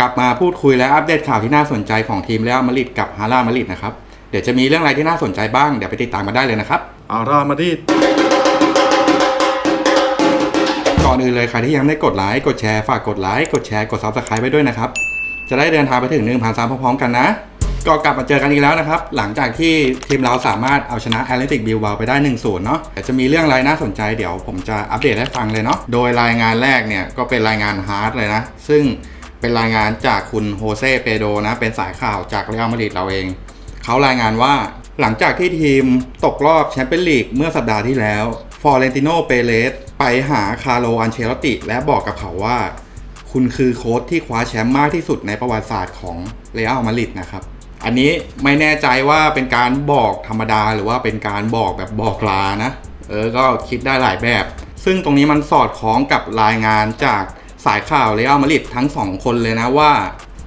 กลับมาพูดคุยและอัปเดตข่าวที่น่าสนใจของทีมเรอัลมาดริดกับฮาร่ามาดริดนะครับ เดี๋ยวจะมีเรื่องอะไรที่น่าสนใจบ้าง เดี๋ยวไปติดตามกันได้เลยนะครับอารามาดริดก่อนอื่นเลยใครที่ยังไม่ได้กดไลค์กดแชร์ฝากกดไลค์กดแชร์กด subscribe ไว้ด้วยนะครับ จะได้เดินทางไปถึง1 0 0 0ซับพร้อมๆกันนะก็กลับมาเจอกันอีกแล้วนะครับ หลังจากที่ทีมเราสามารถเอาชนะแอตเลติกบิลบาไปได้1-0เนาะแต่จะมีเรื่องอะไรน่าสนใจเดี๋ยวผมจะอัปเดตให้ฟังเลยเนาะโดยรายงานแรกเนี่ยก็เป็นรายงานฮาร์ดเลยนะ ซึ่ง เป็นรายงานจากคุณโฮเซเปโดนะเป็นสายข่าวจากเรอัลมาดริดเราเอง เขารายงานว่าหลังจากที่ทีมตกรอบแชมเปี้ยนลีกเมื่อสัปดาห์ที่แล้ว ฟอร์เรนติโนเปเรสไปหาคาร์โลอันเชลติ และบอกกับเขาว่า คุณคือโค้ชที่คว้าแชมป์มากที่สุดในประวัติศาสตร์ของเรอัลมาดริดนะครับ อันนี้ไม่แน่ใจว่าเป็นการบอกธรรมดาหรือว่าเป็นการบอกแบบบอกลานะ เออ ก็คิดได้หลายแบบ ซึ่งตรงนี้มันสอดคล้องกับรายงานจาก สายข่าวเรอัลมาดริดทั้งสองคนเลยนะว่า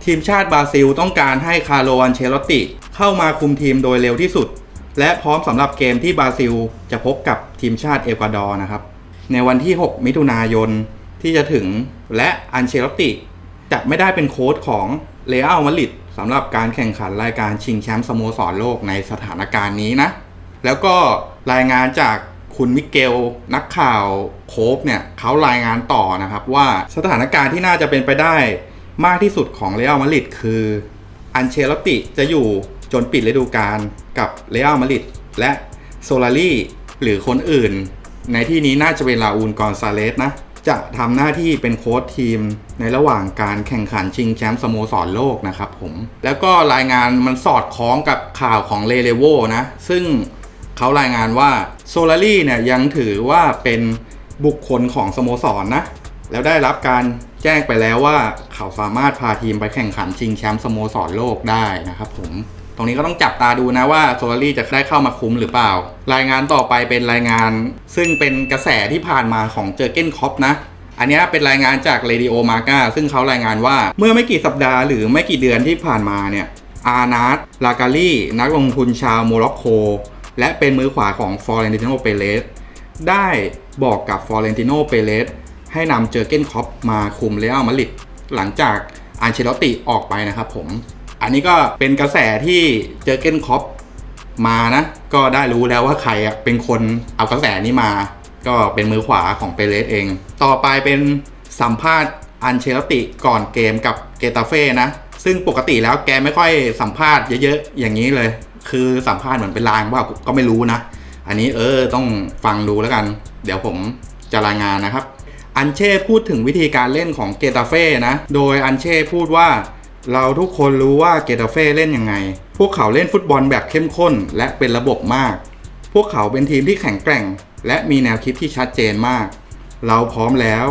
ทีมชาติบราซิลต้องการให้คาร์โลอันเชลติ เข้ามาคุมทีมโดยเร็วที่สุด และพร้อมสำหรับเกมที่บราซิลจะพบกับทีมชาติเอกวาดอร์นะครับ ในวันที่ 6 มิถุนายนที่จะถึงและอันเชลติจะไม่ได้เป็นโค้ชของเรอัลมาดริดสำหรับการแข่งขันรายการชิงแชมป์สโมสรโลกในสถานการณ์นี้นะ แล้วก็รายงานจาก คุณมิเกลนักข่าวโคบเนี่ยเขารายงานต่อนะครับว่าสถานการณ์ที่น่าจะเป็นไปได้มากที่สุดของเรอัลมาดริดคืออันเชลติจะอยู่จนปิดฤดูกาลกับเรอัลมาดริดและโซลารี่หรือคนอื่น ในที่นี้น่าจะเป็นลาอูนกอนซาเลสนะ จะทำหน้าที่เป็นโค้ชทีมในระหว่างการแข่งขันชิงแชมป์สโมสรโลกนะครับผม แล้วก็รายงานมันสอดคล้องกับข่าวของเลเลโวนะ ซึ่งเขารายงานว่า โซลารี่เนี่ยยังถือว่าเป็นบุคคลของสโมสรนนะ แล้วได้รับการแจ้งไปแล้วว่าเขาสามารถพาทีมไปแข่งขันชิงแชมป์สโมสรโลกได้นะครับผมตรงนี้ก็ต้องจับตาดูนะว่าโซลารี่จะได้เข้ามาคุ้มหรือเปล่า รายงานต่อไปเป็นรายงาน ซึ่งเป็นกระแสที่ผ่านมาของเจอเก้นคอปนะ อันนี้เป็นรายงานจาก Radio m a g a ซึ่งเขารายงานว่าเมื่อไม่กี่สัปดาห์หรือไม่กี่เดือนที่ผ่านมาเนี่ยอานาตลากาลีนักลงทุนชาวโมร็อกโก และเป็นมือขวาของฟอเรนติโนเปเรสได้บอกกับฟอเรนติโนเปเรสให้นำเจอเก้นคอปมาคุมเรอัลมาดริดหลังจากอันเชลติออกไปนะครับผม อันนี้ก็เป็นกระแสที่เจอเก้นคอปมานะ ก็ได้รู้แล้วว่าใครเป็นคนเอากระแสนี้มา ก็เป็นมือขวาของเปเรสเอง ต่อไปเป็นสัมภาษณ์อันเชลติก่อนเกมกับเกตาเฟ่นะ ซึ่งปกติแล้วแกไม่ค่อยสัมภาษณ์เยอะๆ อย่างนี้เลย คือสัมภาษณ์เหมือนเป็นลางว่าก็ไม่รู้นะ อันนี้เออต้องฟังดูแล้วกัน เดี๋ยวผมจะรายงานนะครับ อันเช่พูดถึงวิธีการเล่นของเกตาเฟ่นะ โดยอันเช่พูดว่า เราทุกคนรู้ว่าเกตาเฟ่เล่นยังไง พวกเขาเล่นฟุตบอลแบบเข้มข้น และเป็นระบบมาก พวกเขาเป็นทีมที่แข็งแกร่ง และมีแนวคิดที่ชัดเจนมาก เราพร้อมแล้ว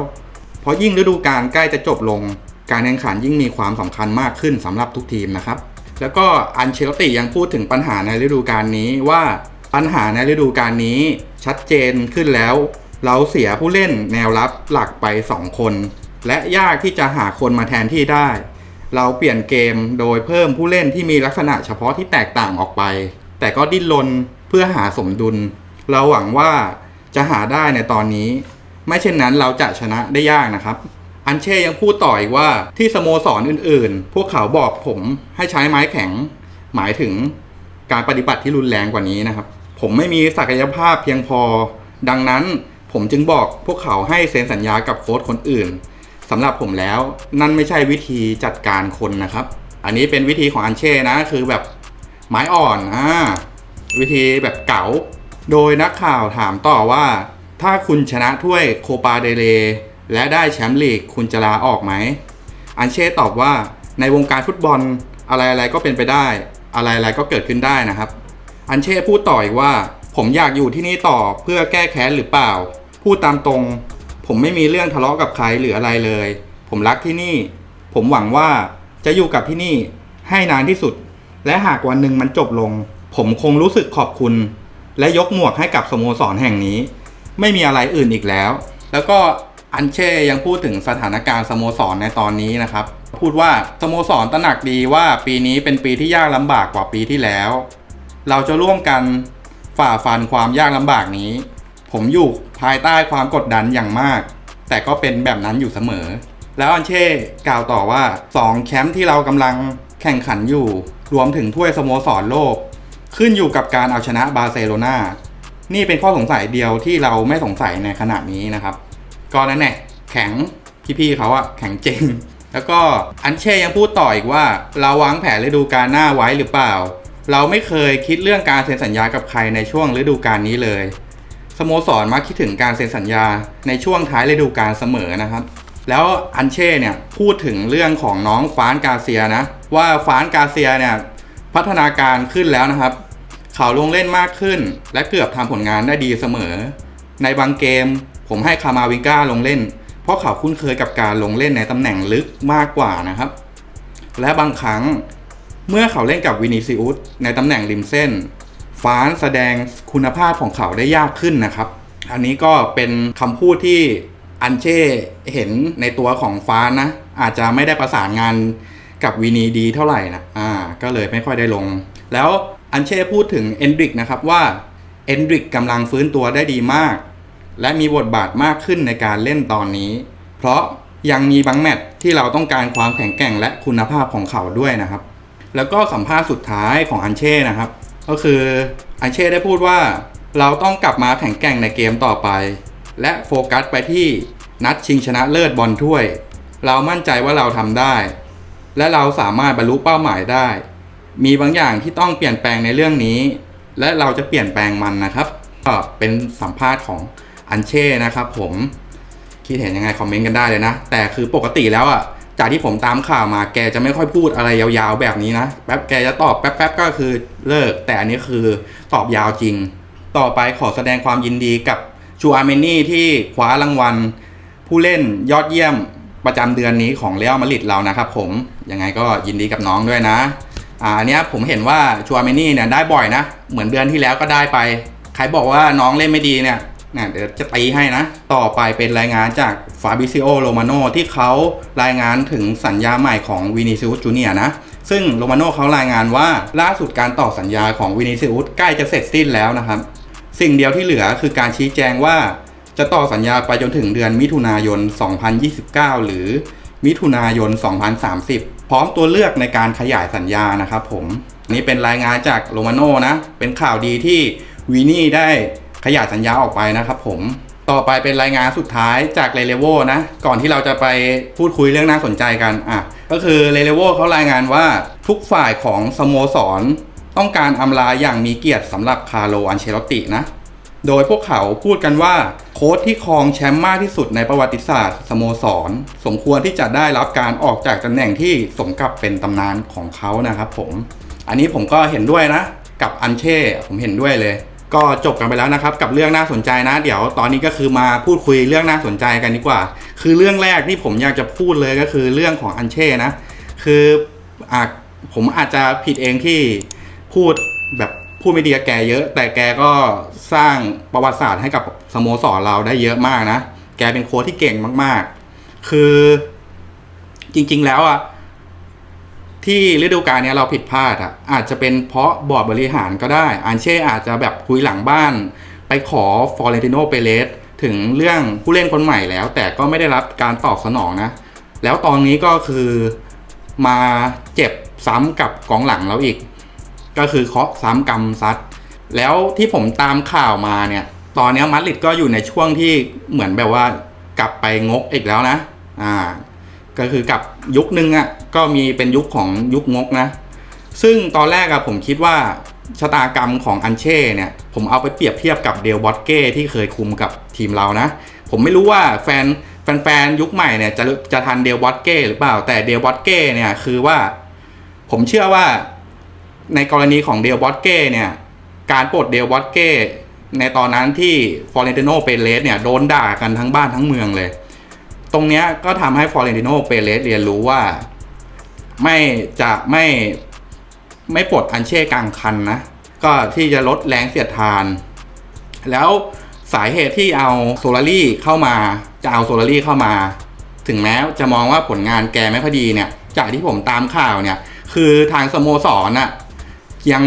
เพราะยิ่งฤดูกาลใกล้จะจบลง การแข่งขันยิ่งมีความสำคัญมากขึ้นสำหรับทุกทีมนะครับ แล้วก็อันเชลติยังพูดถึงปัญหาในฤดูกาลนี้ว่าปัญหาในฤดูกาลนี้ชัดเจนขึ้นแล้ว เราเสียผู้เล่นแนวรับหลักไป 2 คน และยากที่จะหาคนมาแทนที่ได้ เราเปลี่ยนเกมโดยเพิ่มผู้เล่นที่มีลักษณะเฉพาะที่แตกต่างออกไป แต่ก็ดิ้นรนเพื่อหาสมดุล เราหวังว่าจะหาได้ในตอนนี้ ไม่เช่นนั้นเราจะชนะได้ยากนะครับ อันเช่ยังพูดต่ออีกว่าที่สโมสรอื่นๆ พวกเขาบอกผมให้ใช้ไม้แข็ง หมายถึงการปฏิบัติที่รุนแรงกว่านี้นะครับ ผมไม่มีศักยภาพเพียงพอ ดังนั้นผมจึงบอกพวกเขาให้เซ็นสัญญากับโค้ชคนอื่นสำหรับผมแล้วนั่นไม่ใช่วิธีจัดการคนนะครับ อันนี้เป็นวิธีของอันเช่นะคือแบบไม้อ่อนอ่าวิธีแบบเก๋าโดยนักข่าวถามต่อว่า ถ้าคุณชนะถ้วยโคปาเดเล และได้แชมป์ลีกคุณจะลาออกไหม อันเช่ตอบว่าในวงการฟุตบอลอะไรๆก็เป็นไปได้ อะไรๆก็เกิดขึ้นได้นะครับ อันเช่พูดต่ออีกว่า ผมอยากอยู่ที่นี่ต่อเพื่อแก้แค้นหรือเปล่า พูดตามตรง ผมไม่มีเรื่องทะเลาะกับใครหรืออะไรเลย ผมรักที่นี่ ผมหวังว่าจะอยู่กับที่นี่ให้นานที่สุด และหากวันหนึ่งมันจบลง ผมคงรู้สึกขอบคุณ และยกหมวกให้กับสโมสรแห่งนี้ ไม่มีอะไรอื่นอีกแล้ว แล้วก็ อันเช่ยังพูดถึงสถานการณ์สโมสรในตอนนี้นะครับ พูดว่าสโมสรตระหนักดีว่าปีนี้เป็นปีที่ยากลำบากกว่าปีที่แล้ว เราจะร่วมกันฝ่าฟันความยากลำบากนี้ ผมอยู่ภายใต้ความกดดันอย่างมาก แต่ก็เป็นแบบนั้นอยู่เสมอ แล้วอันเช่กล่าวต่อว่า 2 แชมป์ที่เรากำลังแข่งขันอยู่ รวมถึงถ้วยสโมสรโลก ขึ้นอยู่กับการเอาชนะบาร์เซโลนานี่เป็นข้อสงสัยเดียวที่เราไม่สงสัยในขณะนี้นะครับ ก็นั่นแหละแข็งพี่ๆเขาอะแข็งจริงแล้วก็อันเช่ยังพูดต่ออีกว่า เราวางแผนฤดูกาลหน้าไว้หรือเปล่า เราไม่เคยคิดเรื่องการเซ็นสัญญากับใครในช่วงฤดูกาลนี้เลย สโมสรมักคิดถึงการเซ็นสัญญาในช่วงท้ายฤดูกาลเสมอนะครับ แล้วอันเช่เนี่ยพูดถึงเรื่องของน้องฟานกาเซียนะ ว่าฟานกาเซียเนี่ยพัฒนาการขึ้นแล้วนะครับ เขาลงเล่นมากขึ้น และเกือบทำผลงานได้ดีเสมอ ในบางเกม ผมให้คามาวิงก้าลงเล่น เพราะเขาคุ้นเคยกับการลงเล่นในตำแหน่งลึกมากกว่านะครับ และบางครั้งเมื่อเขาเล่นกับวินิซิอุสในตำแหน่งริมเส้น ฟานแสดงคุณภาพของเขาได้ยากขึ้นนะครับ อันนี้ก็เป็นคำพูดที่อันเช่เห็นในตัวของฟานนะ อาจจะไม่ได้ประสานงานกับวินีดีเท่าไหร่นะอ่าก็เลยไม่ค่อยได้ลง แล้วอันเช่พูดถึงเอนดริกนะครับว่าเอนดริกกำลังฟื้นตัวได้ดีมาก และมีบทบาทมากขึ้นในการเล่นตอนนี้ เพราะยังมีบางแมตช์ที่เราต้องการความแข็งแกร่งและคุณภาพของเขาด้วยนะครับ แล้วก็สัมภาษณ์สุดท้ายของอันเช่นะครับ ก็คืออันเช่ได้พูดว่า เราต้องกลับมาแข็งแกร่งในเกมต่อไป และโฟกัสไปที่นัดชิงชนะเลิศบอลถ้วย เรามั่นใจว่าเราทำได้ และเราสามารถบรรลุเป้าหมายได้ มีบางอย่างที่ต้องเปลี่ยนแปลงในเรื่องนี้ และเราจะเปลี่ยนแปลงมันนะครับก็เป็นสัมภาษณ์ของ อันเช่นะครับผมคิดเห็นยังไงคอมเมนต์กันได้เลยนะ แต่คือปกติแล้วอะจากที่ผมตามข่าวมาแกจะไม่ค่อยพูดอะไรยาวๆแบบนี้นะแป๊บแกจะตอบแป๊บๆก็คือเลิก แต่อันนี้คือตอบยาวจริง ต่อไปขอแสดงความยินดีกับจูอาร์เมนี่ที่คว้ารางวัล ผู้เล่นยอดเยี่ยมประจำเดือนนี้ของเรอัลมาริดเรานะครับผมยังไงก็ยินดีกับน้องด้วยนะอ่าอันนี้ยผมเห็นว่าชัวเมนี่เนี่ยได้บ่อยนะ เหมือนเดือนที่แล้วก็ได้ไป ใครบอกว่าน้องเล่นไม่ดีเนี่ย นี่ยเดี๋ยวจะตีให้นะ ต่อไปเป็นรายงานจากฟาบิซิโอโรมาโนที่เขารายงานถึงสัญญาใหม่ของวินิซิอุสจูเนียนะ ซึ่งโรมาโนเขารายงานว่าล่าสุดการต่อสัญญาของวินิซิอุสใกล้จะเสร็จสิ้นแล้วนะครับ สิ่งเดียวที่เหลือคือการชี้แจงว่า จะต่อสัญญาไปจนถึงเดือนมิถุนายน 2029 หรือมิถุนายน 2030 พร้อมตัวเลือกในการขยายสัญญานะครับผมนี่เป็นรายงานจากโรมาโน่นะเป็นข่าวดีที่วีนี่ได้ ขยายสัญญาออกไปนะครับผมต่อไปเป็นรายงานสุดท้ายจากเรเลโวนะ ก่อนที่เราจะไปพูดคุยเรื่องน่าสนใจกันอะก็คือเรเลโวเขารายงานว่าทุกฝ่ายของสโมสร ต้องการอำลาอย่างมีเกียรติสำหรับคาร์โลอันเชลตตินะ โดยพวกเขาพูดกันว่าโค้ชที่ครองแชมป์มากที่สุดในประวัติศาสตร์สโมสร สมควรที่จะได้รับการออกจากตำแหน่งที่สมกับเป็นตำนานของเขานะครับผม อันนี้ผมก็เห็นด้วยนะ กับอันเช่ผมเห็นด้วยเลย ก็จบกันไปแล้วนะครับกับเรื่องน่าสนใจนะ เดี๋ยวตอนนี้ก็คือมาพูดคุยเรื่องน่าสนใจกันดีกว่า คือเรื่องแรกที่ผมอยากจะพูดเลยก็คือเรื่องของอันเช่นะ คืออผมอาจจะผิดเองที่พูดแบบพูดไม่ดีกับแกเยอะ แต่แกก็สร้างประวัติศาสตร์ให้กับสโมสรเราได้เยอะมากนะ แกเป็นโค้ชที่เก่งมาก ๆ คือจริง ๆ แล้วอะ ที่ฤดูกาลนี้เราผิดพลาดอะอาจจะเป็นเพราะบอร์ดบริหารก็ได้อันเช่อาจจะแบบคุยหลังบ้าน ไปขอฟอร์เรนติโนเปเรสถึงเรื่องผู้เล่นคนใหม่แล้ว แต่ก็ไม่ได้รับการตอบสนองนะ แล้วตอนนี้ก็คือมาเจ็บซ้ำกับกองหลังเราอีก ก็คือเคาะซ้ำกรรมซัดแล้วที่ผมตามข่าวมาเนี่ย ตอนนี้มาดริดก็อยู่ในช่วงที่เหมือนแบบว่ากลับไปงกอีกแล้วนะ อ่า ก็คือกับยุคนึงอะ่ะก็มีเป็นยุคของยุคงกนะ ซึ่งตอนแรกอะผมคิดว่าชะตากรรมของอันเช่เนี่ย ผมเอาไปเปรียบเทียบกับเดลบอตเก้ที่เคยคุมกับทีมเรานะ ผมไม่รู้ว่าแฟนแฟนๆยุคใหม่เนี่ยจะจะทันเดลบอตเก้หรือเปล่า แต่เดลบอตเก้เนี่ยคือว่า ผมเชื่อว่าในกรณีของเดลบอสเก้เนี่ย การปลดเดลบอสเก้ในตอนนั้นที่ฟอร์เรนติโนเปเรสเนี่ยโดนด่ากันทั้งบ้านทั้งเมืองเลย ตรงเนี้ยก็ทำให้ฟอร์เรนติโนเปเรสเรียนรู้ว่า ไม่จะไม่ไม่ปลดอันเช่กลางคันนะ ก็ที่จะลดแรงเสียดทาน แล้วสาเหตุที่เอาโซลารี่เข้ามา จะเอาโซลารี่เข้ามา ถึงแม้จะมองว่าผลงานแกไม่ค่อยดีเนี่ย จากที่ผมตามข่าวเนี่ย คือทางสโมสรน่ะยัง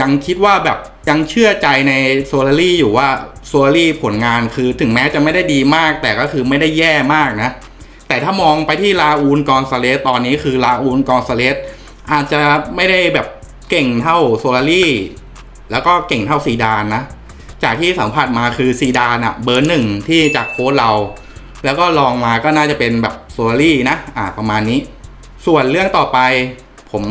ยังคิดว่าแบบยังเชื่อใจในโซลารี่อยู่ว่า ซลารี่ผลงานคือถึงแม้จะไม่ได้ดีมาก แต่ก็คือไม่ได้แย่มากนะ แต่ถ้ามองไปที่ลาอูนกอนซาเลสตอนนี้คือลาอูนกอนซาเลสอาจจะไม่ได้แบบเก่งเท่าโซลารี่แล้วก็เก่งเท่าซีดานนะ จากที่สัมผัสมาคือซีดานอะเบอร์หนึ่งที่จากโค้ชเรา แล้วก็ลองมาก็น่าจะเป็นแบบโซลารี่นะอ่าประมาณนี้ ส่วนเรื่องต่อไปผม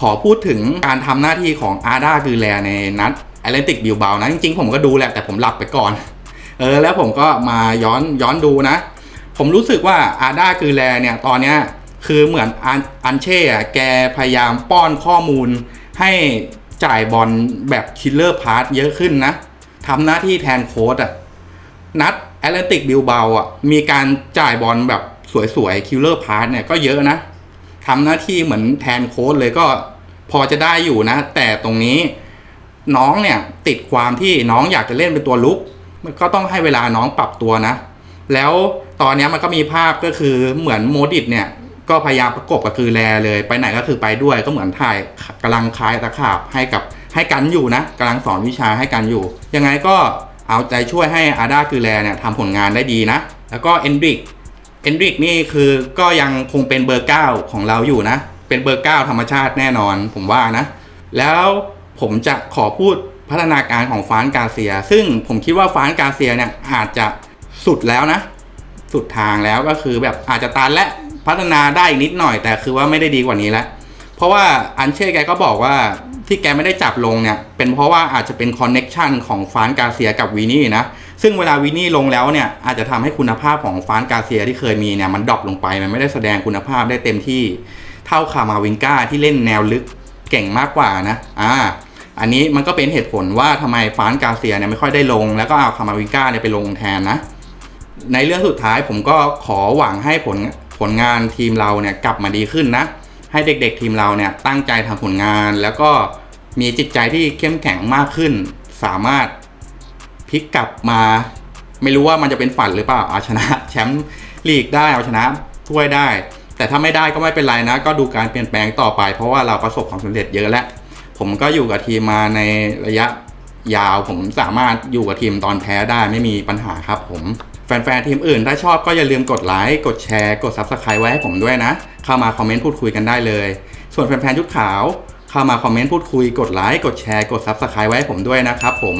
ขอพูดถึงการทำหน้าที่ของอาร์ดาคือแลในนัด แอตเลนติกบิลเบานะ จริงๆ ผมก็ดูแหละแต่ผมหลับไปก่อน เออ แล้วผมก็มาย้อนย้อนดูนะ ผมรู้สึกว่าอาร์ดาคือแลเนี่ย ตอนเนี้ยคือเหมือนอันเช่อะแกพยายามป้อนข้อมูล ให้จ่ายบอลแบบคิลเลอร์พาร์ทเยอะขึ้นนะทำหน้าที่แทนโค้ดอะนัดแอตแลนติกบิลเบาอะมีการจ่ายบอลแบบสวยๆคิลเลอร์พาร์ทเนี่ยก็เยอะนะทำหน้าที่เหมือนแทนโค้ดเลยก็พอจะได้อยู่นะ แต่ตรงนี้ น้องเนี่ยติดความที่น้องอยากจะเล่นเป็นตัวลุก มันก็ต้องให้เวลาน้องปรับตัวนะ แล้วตอนนี้มันก็มีภาพก็คือเหมือนโมดิตเนี่ยก็พยายามประกบกับคือแลเลยไปไหนก็คือไปด้วยก็เหมือนถ่ายกำลังคลายตะขาบให้กับให้กันอยู่นะกำลังสอนวิชาให้กันอยู่ ยังไงก็เอาใจช่วยให้อาดาคือแลเนี่ยทำผลงานได้ดีนะ แล้วก็เอนดริกเอนดริกนี่คือก็ยังคงเป็นเบอร์เก้าของเราอยู่นะ เป็นเบอร์เก้าธรรมชาติแน่นอนผมว่านะ แล้ว ผมจะขอพูดพัฒนาการของฟรานกาเซีย ซึ่งผมคิดว่าฟรานกาเซียเนี่ยอาจจะสุดแล้วนะ สุดทางแล้วก็คือแบบอาจจะตันและพัฒนาได้อีกนิดหน่อย แต่คือว่าไม่ได้ดีกว่านี้แล้วเพราะว่าอันเช่แกก็บอกว่าที่แกไม่ได้จับลงเนี่ย เป็นเพราะว่าอาจจะเป็นคอนเน็ชันของฟรานกาเซียกับวีนี่นะ ซึ่งเวลาวีนี่ลงแล้วเนี่ย อาจจะทำให้คุณภาพของฟรานกาเซียที่เคยมีเนี่ย มันดรอปลงไป มันไม่ได้แสดงคุณภาพได้เต็มที่ เท่าคามาวินกาที่เล่นแนวลึกเก่งมากกว่านะ อ่า อันนี้มันก็เป็นเหตุผลว่าทำไมฟรานกาเซียเนี่ยไม่ค่อยได้ลง แล้วก็เอาคามาวินกาเนี่ยไปลงแทนนะ ในเรื่องสุดท้ายผมก็ขอหวังให้ผลผลงานทีมเราเนี่ยกลับมาดีขึ้นนะ ให้เด็กๆทีมเราเนี่ยตั้งใจทำผลงานแล้วก็มีจิตใจที่เข้มแข็งมากขึ้น สามารถพลิกกลับมา ไม่รู้ว่ามันจะเป็นฝันหรือเปล่าเอาชนะแชมป์ลีกได้เอาชนะถ้วยได้ แต่ถ้าไม่ได้ก็ไม่เป็นไรนะ ก็ดูการเปลี่ยนแปลงต่อไป เพราะว่าเราประสบความสำเร็จเยอะแล้ว ผมก็อยู่กับทีมมาในระยะยาวผมสามารถอยู่กับทีมตอนแพ้ได้ไม่มีปัญหาครับผมแฟนๆทีมอื่นถ้าชอบก็อย่าลืมกดไลค์กดแชร์กด Subscribe ไว้ให้ผมด้วยนะ เข้ามาคอมเมนต์พูดคุยกันได้เลย ส่วนแฟนๆชุดขาว เข้ามาคอมเมนต์พูดคุยกดไลค์กดแชร์กด Subscribe ไว้ให้ผมด้วยนะครับผม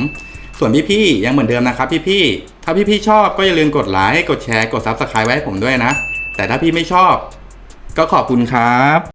ส่วนพี่ๆยังเหมือนเดิมนะครับพี่ๆถ้าพี่ๆชอบก็อย่าลืมกดไลค์กดแชร์กด Subscribe ไว้ให้ผมด้วยนะ แต่ถ้าพี่ไม่ชอบ ก็ขอบคุณครับ